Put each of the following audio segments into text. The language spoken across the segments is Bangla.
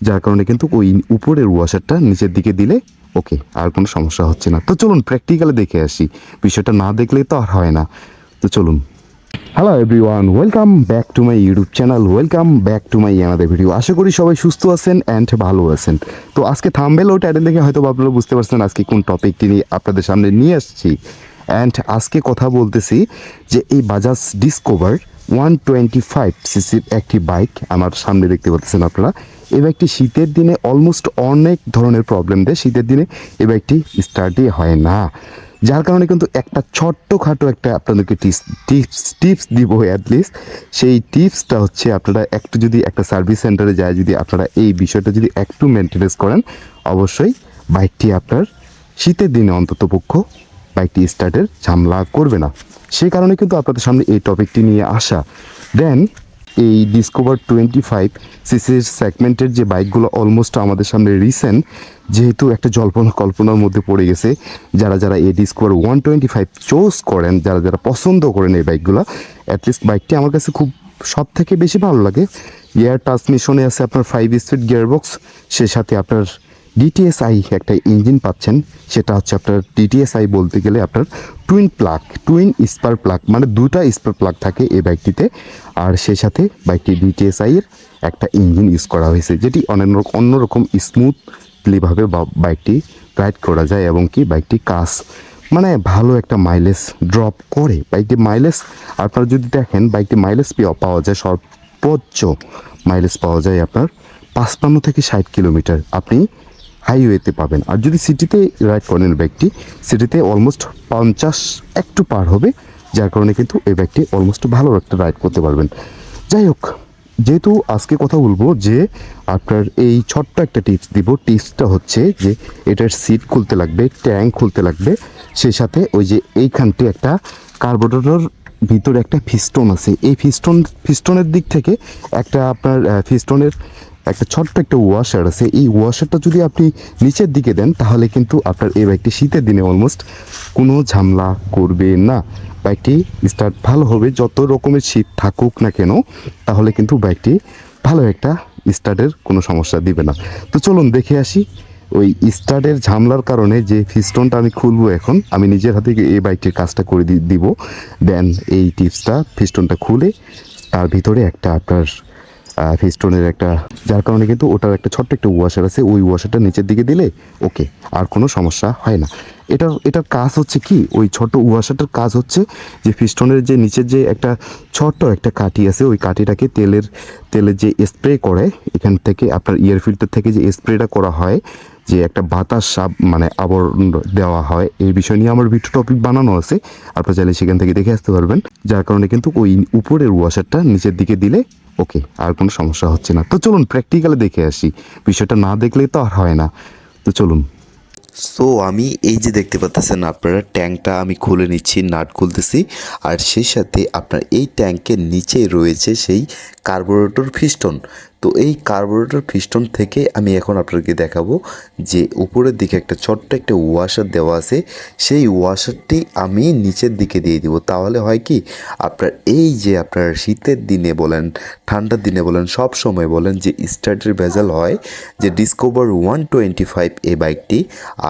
যার কারণে কিন্তু ওই উপরের ওয়াশারটা নিচের দিকে দিলে ওকে আর কোনো সমস্যা হচ্ছে না। তো চলুন প্র্যাকটিক্যালে দেখে আসি। বিষয়টা না দেখলে তো আর হয় না। তো চলুন। Hello everyone welcome back to my YouTube channel welcome back to my আমাদের ভিডিও আশা করি সবাই সুস্থ আছেন অ্যান্ড ভালো আছেন। তো আজকে থাম্বেল ও টাইটেল দেখে হয়তো আপনারা বুঝতে পারছেন আজকে কোন টপিকটি নিয়ে আপনাদের সামনে নিয়ে আসছি। অ্যান্ড আজকে কথা বলতেছি যে এই Bajaj discover one twenty five সিসির একটি বাইক আমার সামনে দেখতে পাচ্ছেন আপনারা। এই বাইকটি শীতের দিনে অলমোস্ট অনেক ধরনের প্রবলেম দেয়। শীতের দিনে এই বাইকটি স্টার্টই হয় না। যার কারণে কিন্তু একটা ছোট্টখাটো একটা আপনাদেরকে টিপস টিপস টিপস দিব অ্যাটলিস্ট সেই টিপসটা হচ্ছে আপনারা একটু যদি একটা সার্ভিস সেন্টারে যায়, যদি আপনারা এই বিষয়টা যদি একটু মেনটেনেন্স করেন, অবশ্যই বাইকটি আপনার শীতের দিনে অন্ততপক্ষ বাইকটি স্টার্টের ঝামেলা করবে না। সেই কারণে কিন্তু আপনাদের সামনে এই টপিকটি নিয়ে আসা। দেন এই ডিসকভার টোয়েন্টি ফাইভ সিসির সেগমেন্টের যে বাইকগুলো অলমোস্ট আমাদের সামনে রিসেন্ট যেহেতু একটা জল্পনা কল্পনার মধ্যে পড়ে গেছে, যারা যারা এই discover one twenty five choose করেন, যারা যারা পছন্দ করেন এই বাইকগুলো অ্যাটলিস্ট বাইকটি আমার কাছে খুব সব থেকে বেশি ভালো লাগে। এয়ার ট্রান্সমিশনে আছে আপনার ফাইভ স্পিড গিয়ারবক্স সে সাথে আপনার ডিটিএসআই একটা ইঞ্জিন পাচ্ছেন, সেটা হচ্ছে আপনার ডিটিএসআই বলতে গেলে আপনার twin plug twin spark plug মানে দুটা স্পার প্লাগ থাকে এই বাইকটিতে। আর সেই সাথে বাইকটি ডিটিএসআই এর একটা ইঞ্জিন ইউজ করা হয়েছে, যেটি অনেক অন্যরকম স্মুথলিভাবে বাইকটি রাইড করা যায় এবং কি বাইকটি কাজ মানে ভালো একটা মাইলেজ ড্রপ করে। বাইকটি মাইলেজ আপনারা যদি দেখেন, বাইকটি মাইলেজ পাওয়া যায় সর্বোচ্চ মাইলেজ পাওয়া যায় আপনার পাঁচপান্ন থেকে ষাট কিলোমিটার। আপনি হাইওয়েতে পাবেন। আর যদি সিটিতে রাইড করেন ব্যাগটি সিটিতে অলমোস্ট পঞ্চাশ একটু পার হবে, যার কারণে কিন্তু এই ব্যাগটি অলমোস্ট ভালো একটা রাইড করতে পারবেন। যাই হোক, যেহেতু আজকে কথা বলব যে আপনার এই ছোট্ট একটা টিপস দিব। টিপসটা হচ্ছে যে এটার সিট খুলতে লাগবে ট্যাঙ্ক খুলতে লাগবে। সেই সাথে ওই যে এইখানটি একটা কার্বোরেটর ভিতরে একটা ফিস্টন আছে। এই ফিস্টন ফিস্টনের দিক থেকে একটা আপনার ফিস্টনের একটা ছোট্ট একটা ওয়াশার আছে। এই ওয়াশারটা যদি আপনি নিচের দিকে দেন, তাহলে কিন্তু আপনার এই বাইকটি শীতের দিনে অলমোস্ট কোনো ঝামেলা করবে না। বাইকটি স্টার্ট ভালো হবে, যত রকমের শীত থাকুক না কেন, তাহলে কিন্তু বাইকটি ভালো একটা স্টার্টের কোনো সমস্যা দিবে না। তো চলুন দেখে আসি, ওই স্টার্টের ঝামলার কারণে যে ফিস্টনটা আমি খুলবো এখন, আমি নিজের হাতে এই বাইকটির কাজটা করে দিব। দেন এই টিপসটা ফিস্টনটা খুলে, তার ভিতরে একটা আপনার ফিস্টনের একটা, যার কারণে কিন্তু ওটার একটা ছোট্ট একটা ওয়াশার আছে। ওই ওয়াশারটা নিচের দিকে দিলে ওকে আর কোনো সমস্যা হয় না। এটার এটার কাজ হচ্ছে কি? ওই ছোট ওয়াশারটার কাজ হচ্ছে যে ফিস্টনের যে নিচের যে একটা ছোট্ট একটা কাঠি আছে, ওই কাঠিটাকে তেলের তেলের যে স্প্রে করে, এখান থেকে আপনার ইয়ার ফিল্টার থেকে যে স্প্রেটা করা হয়, যে একটা বাতাস সাপ মানে আবরণ দেওয়া হয়, এই বিষয় নিয়ে আমার ভিডিও টপিক বানানো আছে। আপনারা চাইলে সেখান থেকে দেখে আসতে পারবেন। যার কারণে কিন্তু ওই উপরের ওয়াশারটা নিচের দিকে দিলে ওকে, আর কোনো সমস্যা হচ্ছে না। তো চলুন প্র্যাকটিক্যালে দেখে আসি। বিষয়টা না দেখলে তো আর হয় না। তো চলুন। সো আমি এই যে দেখতে পাচ্ছেন আপনারা ট্যাঙ্কটা আমি খুলে নিচ্ছি, নাট খুলতেছি। আর সেই সাথে আপনার এই ট্যাঙ্কের নিচে রয়েছে সেই কার্বোরেটর ফিস্টন তো এই কার্বোরেটর ফিস্টন থেকে আমি এখন আপনাদেরকে দেখাবো যে উপরের দিকে একটা ছোট্ট একটা ওয়াশার দেওয়া আছে। সেই ওয়াশারটি আমি নিচের দিকে দিয়ে দিব। তাহলে হয় কি? আপনার এই যে আপনার শীতের দিনে বলেন, ঠান্ডার দিনে বলেন, সব সময় বলেন যে স্টার্টের ভেজাল হয়, যে ডিসকভার ওয়ান টোয়েন্টি ফাইভ এই বাইকটি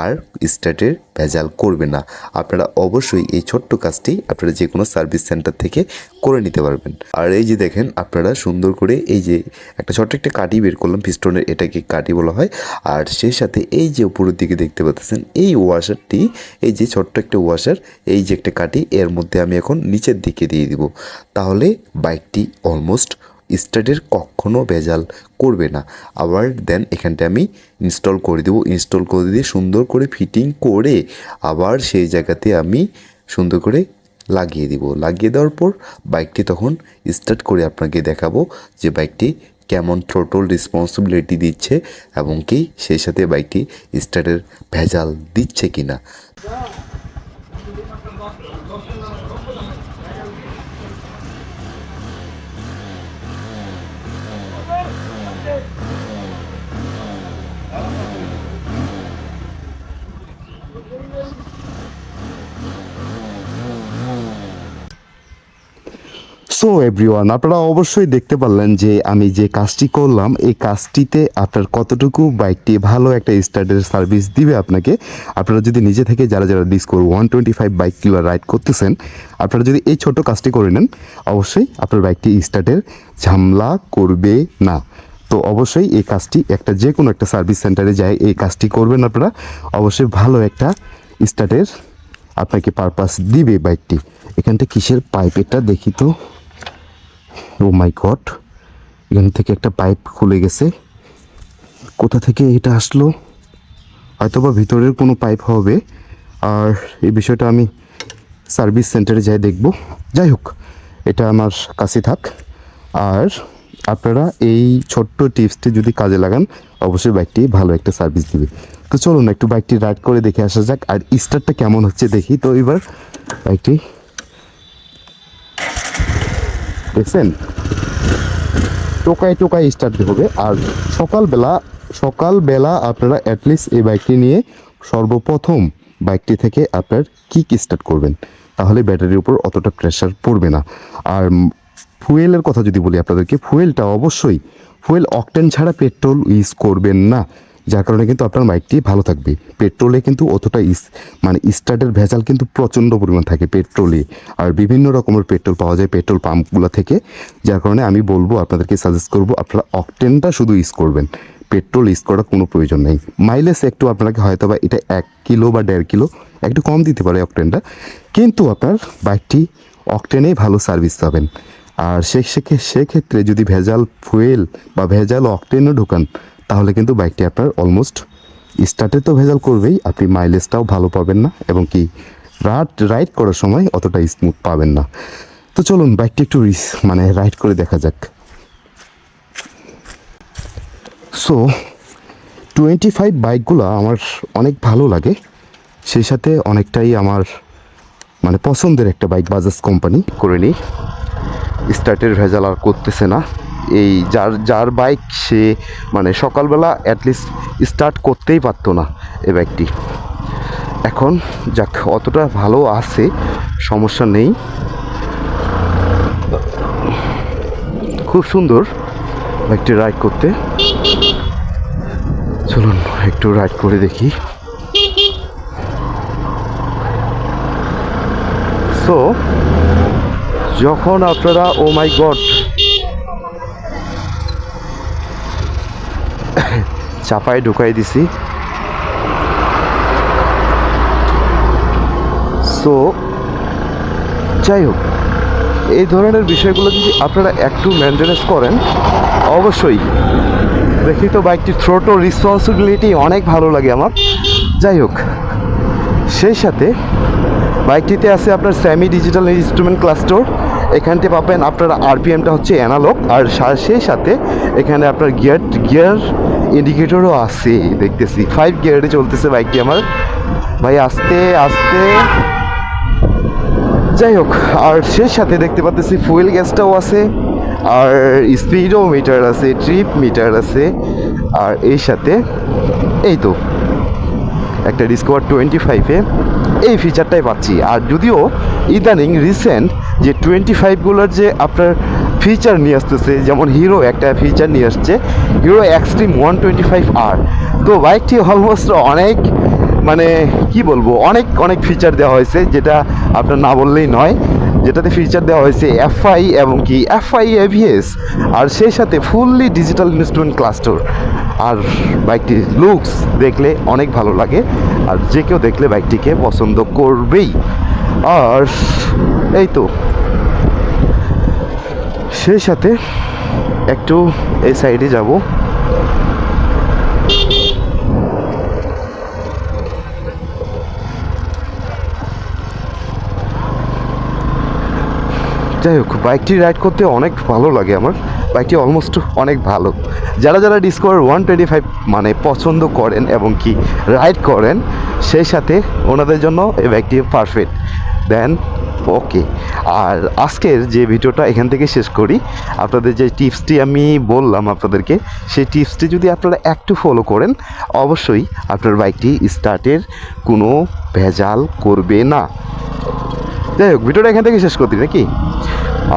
আর স্টার্টের ভেজাল করবে না। আপনারা অবশ্যই এই ছোট্ট কাজটি আপনারা যে কোনো সার্ভিস সেন্টার থেকে করে নিতে পারবেন। আর এই যে দেখেন, আপনারা সুন্দর করে এই যে একটা ছোট্ট একটা কাটি বের করলাম পিস্টনের এটাকে কাটি বলা হয়। আর সেই সাথে এই যে উপরের দিকে দেখতে পাচ্ছেন, এই ওয়াশারটি এই যে ছোট্ট একটা ওয়াশার এই যে একটা কাটি এর মধ্যে আমি এখন নিচের দিকে দিয়ে দিব। তাহলে বাইকটি অলমোস্ট স্টার্টের কখনো ভেজাল করবে না। আবার দেন এখানটা আমি ইনস্টল করে দেবো। ইনস্টল করে দিয়ে সুন্দর করে ফিটিং করে আবার সেই জায়গাতে আমি সুন্দর করে লাগিয়ে দিব। লাগিয়ে দেওয়ার পর বাইকটি তখন স্টার্ট করে আপনাকে দেখাবো যে বাইকটি কেমন থ্রোটল রেসপন্সিবিলিটি দিচ্ছে এবং কি সেই সাথে বাইকটি স্টার্টের ভেজাল দিচ্ছে কি না সো এভরিওয়ান আপনারা অবশ্যই দেখতে পারলেন যে আমি যে কাজটি করলাম, এই কাজটিতে আপনার কতটুকু বাইকটি ভালো একটা স্টার্টের সার্ভিস দিবে আপনাকে। আপনারা যদি নিজে থেকে যারা যারা ডিসকোর ওয়ান টোয়েন্টি ফাইভ বাইকগুলো রাইড করতেছেন, আপনারা যদি এই ছোট কাজটি করে নেন, অবশ্যই আপনার বাইকটি স্টার্টের ঝামলা করবে না। তো অবশ্যই এই কাজটি একটা যে কোনো একটা সার্ভিস সেন্টারে যায়, এই কাজটি করবেন আপনারা। অবশ্যই ভালো একটা স্টার্টের আপনাকে পারপাস দিবে বাইকটি। এখানটা কিসের পাইপ এটা দেখি তো। ও মাই গড এখান থেকে একটা পাইপ খুলে গেছে। কোথা থেকে এটা আসলো? হয়তো বা ভিতরের কোনো পাইপ হবে। আর এই বিষয়টা আমি সার্ভিস সেন্টারে যাই দেখব। যাই হোক, এটা আমার কাছে থাক। আর আপনারা এই ছোট্ট টিপসটি যদি কাজে লাগান, অবশ্যই বাইকটি ভালো একটা সার্ভিস দিবে। তো চলুন একটু বাইকটি রাইড করে দেখে আসা যাক, আর স্টারটা কেমন হচ্ছে দেখি। তো এবার বাইকটি দেখছেন? টোকায় টোকায় স্টার্ট হবে। আর সকালবেলা সকালবেলা আপনারা অ্যাটলিস্ট এই বাইকটি নিয়ে সর্বপ্রথম বাইকটি থেকে আপনার কিক স্টার্ট করবেন। তাহলে ব্যাটারির উপর অতটা প্রেশার পড়বে না। আর ফুয়েলের কথা যদি বলি আপনাদেরকে ফুয়েলটা অবশ্যই ফুয়েল অকটেন ছাড়া পেট্রোল ইউজ করবেন না। যার কারণে কিন্তু আপনার বাইকটি ভালো থাকবে। পেট্রোলে কিন্তু অতটা ইস মানে স্টার্টের ভেজাল কিন্তু প্রচণ্ড পরিমাণ থাকে পেট্রোলে আর বিভিন্ন রকমের পেট্রোল পাওয়া যায় পেট্রোল পাম্পগুলো থেকে। যার কারণে আমি বলব, আপনাদেরকে সাজেস্ট করব, আপনারা অকটেনটা শুধু ইউজ করবেন। পেট্রোল ইউজ করার কোনো প্রয়োজন নেই। মাইলেজ একটু আপনাকে হয়তো বা এটা এক কিলো বা দেড় কিলো, একটু কম দিতে পারে অকটেনটা কিন্তু আপনার বাইকটি অকটেনেই ভালো সার্ভিস পাবেন। আর সে সেক্ষে- সেক্ষেত্রে যদি ভেজাল ফুয়েল বা ভেজাল অকটেনও ঢোকান তাহলে কিন্তু বাইকটি আপনার অলমোস্ট স্টার্টে তো ভেজাল করবেই। আপনি মাইলেজটাও ভালো পাবেন না এবং কি রাইড রাইড করার সময় অতটা স্মুথ পাবেন না। তো চলুন, বাইকটি একটু মানে রাইড করে দেখা যাক। সো টোয়েন্টি ফাইভ বাইকগুলো আমার অনেক ভালো লাগে। সেই সাথে অনেকটাই আমার মানে পছন্দের একটা বাইক বাজাজ কোম্পানি করে নিই। স্টার্টের ভেজাল আর করতেছে না। এই যার যার বাইক সে মানে সকালবেলা অ্যাটলিস্ট স্টার্ট করতেই পারতো না এই বাইকটি এখন যাক, অতটা ভালো আছে, সমস্যা নেই। খুব সুন্দর বাইকটি রাইড করতে। চলুন একটু রাইড করে দেখি। সো যখন আপনারা ও মাই গড চাপায় ঢুকাই দিছি। সো যাই হোক, এই ধরনের বিষয়গুলো যদি আপনারা একটু মেনটেনেন্স করেন, অবশ্যই। দেখি তো বাইকটির থ্রোটো রেসপন্সিবিলিটি অনেক ভালো লাগে আমার। যাই হোক, সেই সাথে বাইকটিতে আছে আপনার সেমি ডিজিটাল ইনস্ট্রুমেন্ট ক্লাস্টার এখানতে পাবেন আপনার আরপিএমটা হচ্ছে অ্যানালগ আর সেই সাথে এখানে আপনার গিয়ার গিয়ার ইন্ডিকেটরও আছে, দেখতেছি। ফাইভ গিয়ারে চলতেছে বাইকটি আমার। ভাই, আস্তে আস্তে। যাই হোক, আর সেই সাথে দেখতে পাচ্ছি ফুয়েল গ্যাসটাও আছে, আর স্পিডও মিটার আছে ট্রিপ মিটার আছে, আর এই সাথে, এই তো। একটা ডিসকভার টোয়েন্টি ফাইভে এই ফিচারটাই পাচ্ছি। আর যদিও ইদানিং রিসেন্ট যে টোয়েন্টি ফাইভগুলোর যে আপনার ফিচার নিয়ে আসতেছে, যেমন হিরো একটা ফিচার নিয়ে আসছে Hero Xtreme one twenty five আর তো বাইকটি অলমোস্ট অনেক মানে কি বলব, অনেক অনেক ফিচার দেওয়া হয়েছে, যেটা আপনার না বললেই নয়। যেটাতে ফিচার দেওয়া হয়েছে এফআই এবং কি এফআই এভিএস আর সেই সাথে ফুললি ডিজিটাল ইনস্ট্রুমেন্ট ক্লাস্টার আর বাইকটির লুকস দেখলে অনেক ভালো লাগে, আর যে কেউ দেখলে বাইকটিকে পছন্দ করবেই। আর এই তো, সেই সাথে একটু এই সাইডে যাব। যাই হোক বাইকটি রাইড করতে অনেক ভালো লাগে আমার। বাইকটি অলমোস্ট অনেক ভালো। যারা যারা ডিসকভার ওয়ান টোয়েন্টি ফাইভ মানে পছন্দ করেন এবং কি রাইড করেন, সেই সাথে ওনাদের জন্য এই বাইকটি পারফেক্ট দেন ওকে আর আজকের যে ভিডিওটা এখান থেকে শেষ করি। আপনাদের যে টিপসটি আমি বললাম আপনাদেরকে, সেই টিপসটি যদি আপনারা একটু ফলো করেন, অবশ্যই আপনার বাইকটি স্টার্টের কোনো ভেজাল করবে না। যাই হোক ভিডিওটা এখান থেকে শেষ করতে নাকি?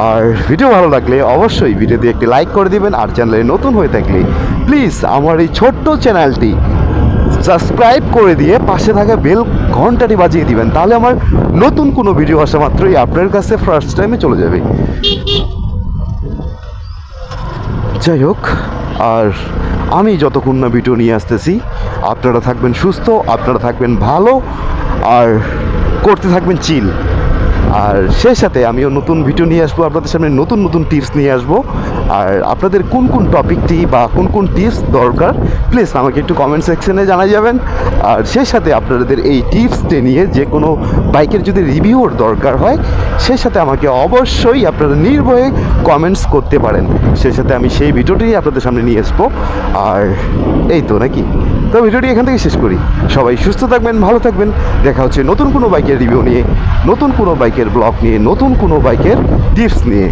আর ভিডিও ভালো লাগলে অবশ্যই ভিডিওতে একটি লাইক করে দিবেন, আর চ্যানেলে নতুন হয়ে থাকলে প্লিজ আমার এই ছোট্ট চ্যানেলটি সাবস্ক্রাইব করে দিয়ে পাশে থাকা বেল ঘন্টাটি বাজিয়ে দিবেন, তাহলে আমার নতুন কোনো ভিডিও আসা মাত্রই আপনার কাছে ফার্স্ট টাইমে চলে যাবে। যাই হোক আর আমি যতক্ষণ না ভিডিও নিয়ে আসতেছি, আপনারা থাকবেন সুস্থ, আপনারা থাকবেন ভালো, আর করতে থাকবেন চিল আর সেই সাথে আমিও নতুন ভিডিও নিয়ে আসব, আপনাদের সামনে নতুন নতুন টিপস নিয়ে আসব। আর আপনাদের কোন কোন টপিকটি বা কোন কোন টিপস দরকার প্লিজ আমাকে একটু কমেন্ট সেকশনে জানা যাবেন। আর সেই সাথে আপনাদের এই টিপসটি নিয়ে যে কোনো বাইকের যদি রিভিউর দরকার হয়, সেই সাথে আমাকে অবশ্যই আপনারা নির্ভয়ে কমেন্টস করতে পারেন। সেই সাথে আমি সেই ভিডিওটি আপনাদের সামনে নিয়ে আসব। আর এই তো নাকি? তো ভিডিওটি এখান থেকে শেষ করি। সবাই সুস্থ থাকবেন, ভালো থাকবেন। দেখা হচ্ছে নতুন কোনো বাইকের রিভিউ নিয়ে, নতুন কোনো বাইকের ব্লগ নিয়ে, নতুন কোনো বাইকের টিপস নিয়ে।